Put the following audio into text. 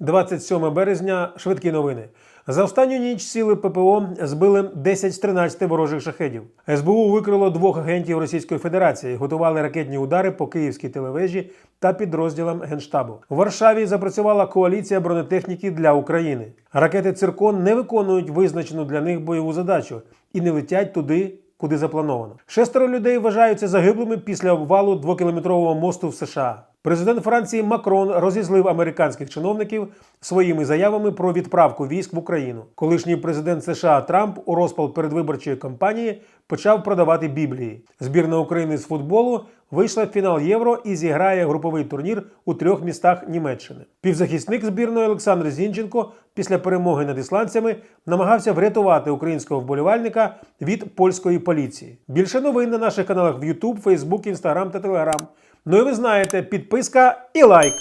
27 березня. Швидкі новини. За останню ніч сили ППО збили 10 з 13 ворожих шахедів. СБУ викрило двох агентів Російської Федерації, готували ракетні удари по київській телевежі та підрозділам Генштабу. У Варшаві запрацювала коаліція бронетехніки для України. Ракети Циркон не виконують визначену для них бойову задачу і не летять туди, куди заплановано. Шестеро людей вважаються загиблими після обвалу двокілометрового мосту в США. Президент Франції Макрон розізлив американських чиновників своїми заявами про відправку військ в Україну. Колишній президент США Трамп у розпал передвиборчої кампанії почав продавати біблії. Збірна України з футболу вийшла в фінал євро і зіграє груповий турнір у трьох містах Німеччини. Півзахисник збірної Олександр Зінченко після перемоги над ісландцями намагався врятувати українського вболівальника від польської поліції. Більше новин на наших каналах в YouTube, Facebook, Instagram та Telegram. Ну і ви знаєте, підписка і лайк.